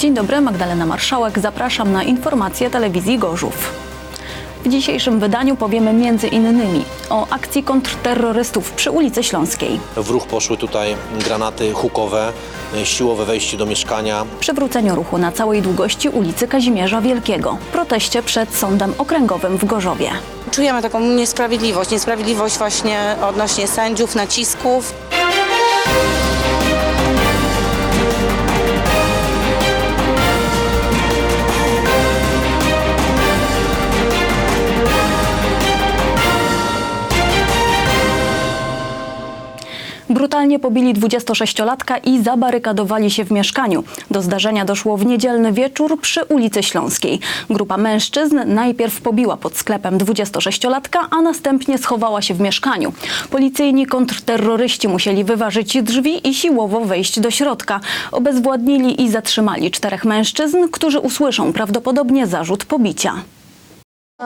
Dzień dobry, Magdalena Marszałek. Zapraszam na informacje telewizji Gorzów. W dzisiejszym wydaniu powiemy między innymi o akcji kontrterrorystów przy ulicy Śląskiej, W ruch poszły tutaj granaty hukowe, siłowe wejście do mieszkania. przywróceniu ruchu na całej długości ulicy Kazimierza Wielkiego, proteście przed Sądem Okręgowym w Gorzowie. Czujemy taką niesprawiedliwość, niesprawiedliwość właśnie odnośnie sędziów, nacisków. Brutalnie pobili 26-latka i zabarykadowali się w mieszkaniu. Do zdarzenia doszło w niedzielny wieczór przy ulicy Śląskiej. Grupa mężczyzn najpierw pobiła pod sklepem 26-latka, a następnie schowała się w mieszkaniu. Policyjni kontrterroryści musieli wyważyć drzwi i siłowo wejść do środka. Obezwładnili i zatrzymali czterech mężczyzn, którzy usłyszą prawdopodobnie zarzut pobicia.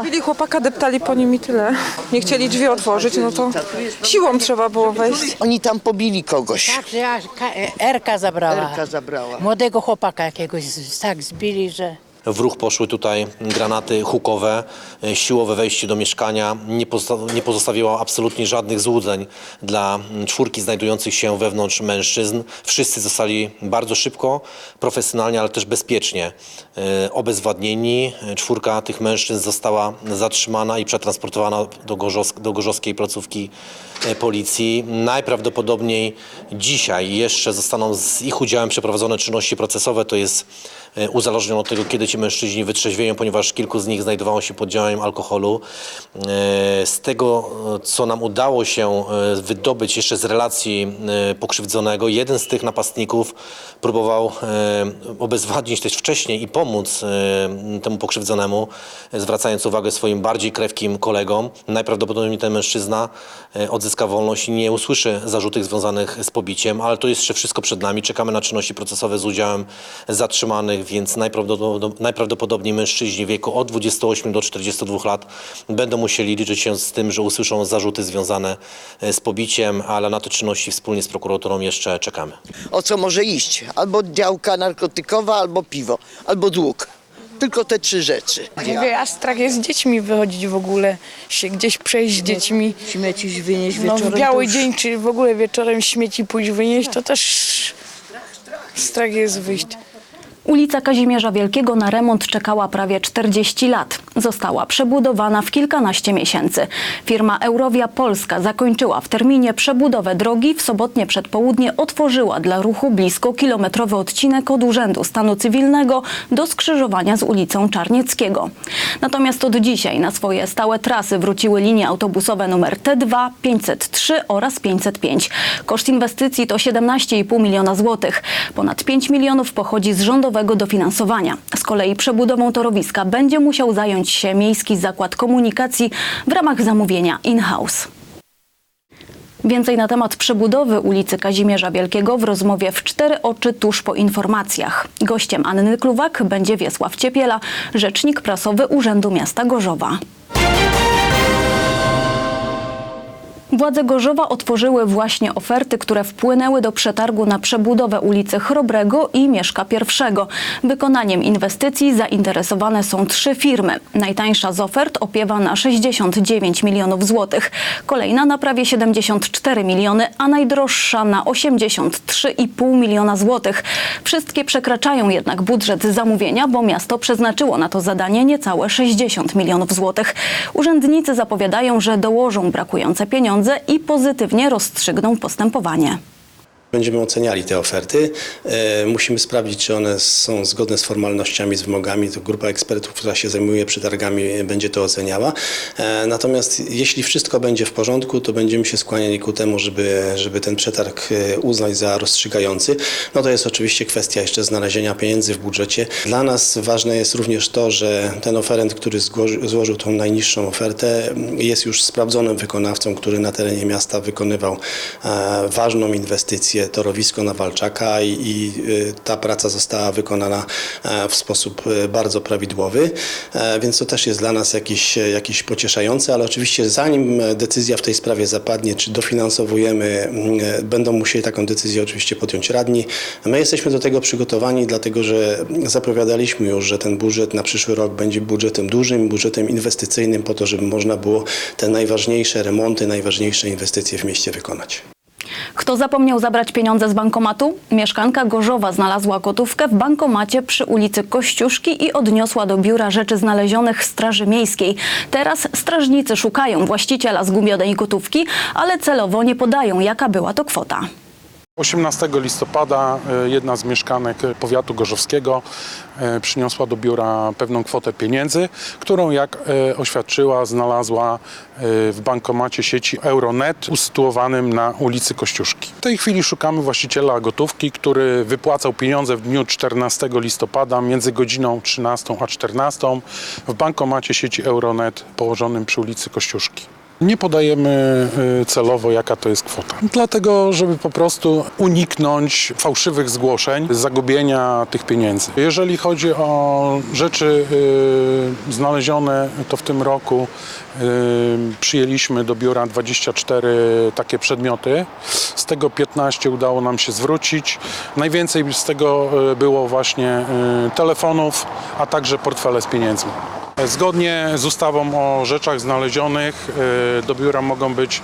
Bili chłopaka, deptali po nim i tyle. Nie chcieli drzwi otworzyć, no to siłą trzeba było wejść. Oni tam pobili kogoś. Tak, że aż Ka- Erka zabrała. Erka zabrała. Młodego chłopaka jakiegoś z- tak zbili, że... W ruch poszły tutaj granaty hukowe, siłowe wejście do mieszkania. Nie, pozosta- nie pozostawiło absolutnie żadnych złudzeń dla czwórki znajdujących się wewnątrz mężczyzn. Wszyscy zostali bardzo szybko, profesjonalnie, ale też bezpiecznie y, obezwładnieni. Czwórka tych mężczyzn została zatrzymana i przetransportowana do, Gorzos- do gorzowskiej placówki y, policji. Najprawdopodobniej dzisiaj jeszcze zostaną z ich udziałem przeprowadzone czynności procesowe. To jest e, uzależnione od tego, kiedy ci mężczyźni wytrzeźwieją, ponieważ kilku z nich znajdowało się pod działaniem alkoholu. E, Z tego, e, co nam udało się e, wydobyć jeszcze z relacji pokrzywdzonego, jeden z tych napastników próbował obezwładnić też wcześniej i pomóc temu pokrzywdzonemu, zwracając uwagę swoim bardziej krewkim kolegom. Najprawdopodobniej ten mężczyzna odzyska wolność i nie usłyszy zarzutów związanych z pobiciem, ale to jest jeszcze wszystko przed nami. Czekamy na czynności procesowe z udziałem zatrzymanych, więc najprawdopodobniej, najprawdopodobniej mężczyźni w wieku od 28 do 42 lat będą musieli liczyć się z tym, że usłyszą zarzuty związane e, z pobiciem, ale na te czynności wspólnie z prokuraturą jeszcze czekamy. O co może iść? Albo działka narkotykowa, albo piwo, albo dług. Tylko te trzy rzeczy. Mówię, a strach jest z dziećmi wychodzić w ogóle, się gdzieś przejść z dziećmi. Śmieci wynieść No, w biały dzień, czy w ogóle wieczorem śmieci pójść wynieść, to też strach jest wyjść. Ulica Kazimierza Wielkiego na remont czekała prawie 40 lat. Została przebudowana w kilkanaście miesięcy. Firma Eurowia Polska zakończyła w terminie przebudowę drogi. W sobotnie przedpołudnie otworzyła dla ruchu blisko kilometrowy odcinek od Urzędu Stanu Cywilnego do skrzyżowania z ulicą Czarnieckiego. Natomiast od dzisiaj na swoje stałe trasy wróciły linie autobusowe numer T2, 503 oraz 505. Koszt inwestycji to 17,5 miliona złotych. Ponad 5 milionów pochodzi z rządowego dofinansowania. Z kolei przebudową torowiska będzie musiał zająć się Miejski Zakład Komunikacji w ramach zamówienia in-house. Więcej na temat przebudowy ulicy Kazimierza Wielkiego w rozmowie w cztery oczy tuż po informacjach. Gościem Anny Kluwak będzie Wiesław Ciepiela, rzecznik prasowy Urzędu Miasta Gorzowa. Władze Gorzowa otworzyły właśnie oferty, które wpłynęły do przetargu na przebudowę ulicy Chrobrego i Mieszka I. Wykonaniem inwestycji zainteresowane są trzy firmy. Najtańsza z ofert opiewa na 69 milionów złotych, kolejna na prawie 74 miliony, a najdroższa na 83,5 miliona złotych. Wszystkie przekraczają jednak budżet zamówienia, bo miasto przeznaczyło na to zadanie niecałe 60 milionów złotych. Urzędnicy zapowiadają, że dołożą brakujące pieniądze i pozytywnie rozstrzygną postępowanie. Będziemy oceniali te oferty. E, musimy sprawdzić, czy one są zgodne z formalnościami, z wymogami. To grupa ekspertów, która się zajmuje przetargami, będzie to oceniała. E, natomiast jeśli wszystko będzie w porządku, to będziemy się skłaniali ku temu, żeby, żeby ten przetarg e, uznać za rozstrzygający. No to jest oczywiście kwestia jeszcze znalezienia pieniędzy w budżecie. Dla nas ważne jest również to, że ten oferent, który złożył tą najniższą ofertę, jest już sprawdzonym wykonawcą, który na terenie miasta wykonywał ważną inwestycję torowisko na Walczaka i, i y, ta praca została wykonana e, w sposób e, bardzo prawidłowy, e, więc to też jest dla nas jakiś, jakiś pocieszające, ale oczywiście zanim decyzja w tej sprawie zapadnie, czy dofinansowujemy, mm, będą musieli taką decyzję oczywiście podjąć radni. My jesteśmy do tego przygotowani, dlatego że zapowiadaliśmy już, że ten budżet na przyszły rok będzie budżetem dużym, budżetem inwestycyjnym po to, żeby można było te najważniejsze remonty, najważniejsze inwestycje w mieście wykonać. Kto zapomniał zabrać pieniądze z bankomatu? Mieszkanka Gorzowa znalazła gotówkę w bankomacie przy ulicy Kościuszki i odniosła do biura rzeczy znalezionych Straży Miejskiej. Teraz strażnicy szukają właściciela zgubionej gotówki, ale celowo nie podają, jaka była to kwota. 18 listopada e, jedna z mieszkanek powiatu gorzowskiego e, przyniosła do biura pewną kwotę pieniędzy, którą jak e, oświadczyła znalazła e, w bankomacie sieci Euronet usytuowanym na ulicy Kościuszki. W tej chwili szukamy właściciela gotówki, który wypłacał pieniądze w dniu 14 listopada między godziną 13 a 14 w bankomacie sieci Euronet położonym przy ulicy Kościuszki. Nie podajemy y, celowo, jaka to jest kwota. Dlatego, żeby po prostu uniknąć fałszywych zgłoszeń, zagubienia tych pieniędzy. Jeżeli chodzi o rzeczy y, znalezione, to w tym roku y, przyjęliśmy do biura 24 takie przedmioty. Z tego 15 udało nam się zwrócić. Najwięcej z tego było właśnie telefonów, a także portfele z pieniędzmi. Zgodnie z ustawą o rzeczach znalezionych y, do biura mogą być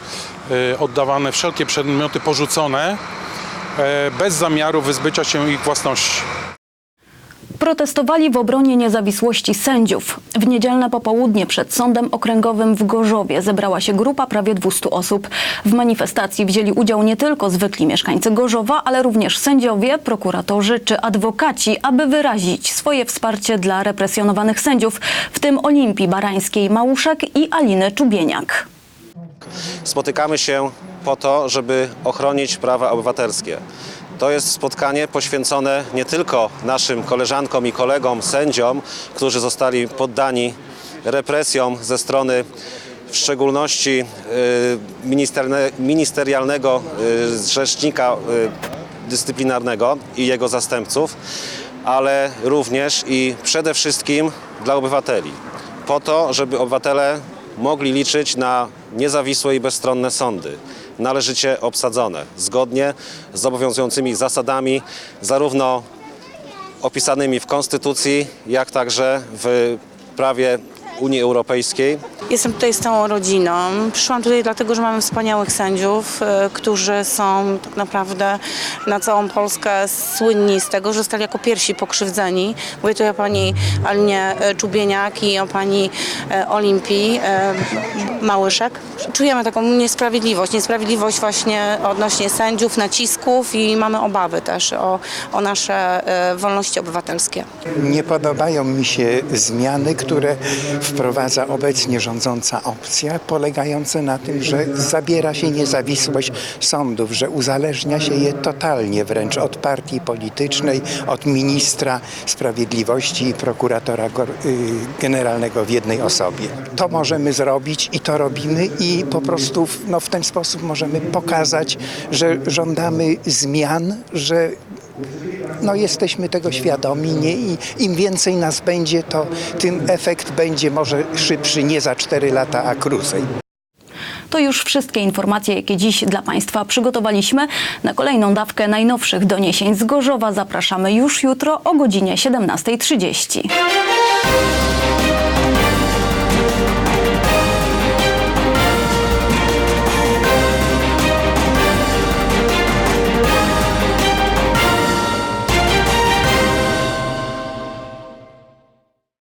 y, oddawane wszelkie przedmioty porzucone y, bez zamiaru wyzbycia się ich własności. Protestowali w obronie niezawisłości sędziów. W niedzielne popołudnie przed Sądem Okręgowym w Gorzowie zebrała się grupa prawie 200 osób. W manifestacji wzięli udział nie tylko zwykli mieszkańcy Gorzowa, ale również sędziowie, prokuratorzy czy adwokaci, aby wyrazić swoje wsparcie dla represjonowanych sędziów, w tym Olimpii Barańskiej Małuszek i Aliny Czubieniak. spotykamy się po to, żeby ochronić prawa obywatelskie. To jest spotkanie poświęcone nie tylko naszym koleżankom i kolegom, sędziom, którzy zostali poddani represjom ze strony w szczególności y, ministerialnego y, rzecznika y, dyscyplinarnego i jego zastępców, ale również i przede wszystkim dla obywateli. Po to, żeby obywatele mogli liczyć na niezawisłe i bezstronne sądy, należycie obsadzone, zgodnie z obowiązującymi zasadami, zarówno opisanymi w Konstytucji, jak także w prawie Unii Europejskiej. Jestem tutaj z całą rodziną. Przyszłam tutaj dlatego, że mamy wspaniałych sędziów, e, którzy są tak naprawdę na całą Polskę słynni z tego, że zostali jako pierwsi pokrzywdzeni. Mówię tutaj o pani Alinie e, Czubieniak i o pani e, Olimpii Małyszek. Czujemy taką niesprawiedliwość, niesprawiedliwość właśnie odnośnie sędziów, nacisków i mamy obawy też o, o nasze wolności obywatelskie. Nie podobają mi się zmiany, które wprowadza obecnie rządząca opcja, polegające na tym, że zabiera się niezawisłość sądów, że uzależnia się je totalnie wręcz od partii politycznej, od ministra sprawiedliwości i prokuratora y, generalnego w jednej osobie. To możemy zrobić i to robimy i po prostu no, w ten sposób możemy pokazać, że żądamy zmian, że no jesteśmy tego świadomi nie? i im więcej nas będzie, to tym efekt będzie może szybszy nie za 4 lata, a krócej. To już wszystkie informacje, jakie dziś dla Państwa przygotowaliśmy. Na kolejną dawkę najnowszych doniesień z Gorzowa zapraszamy już jutro o godzinie 17.30.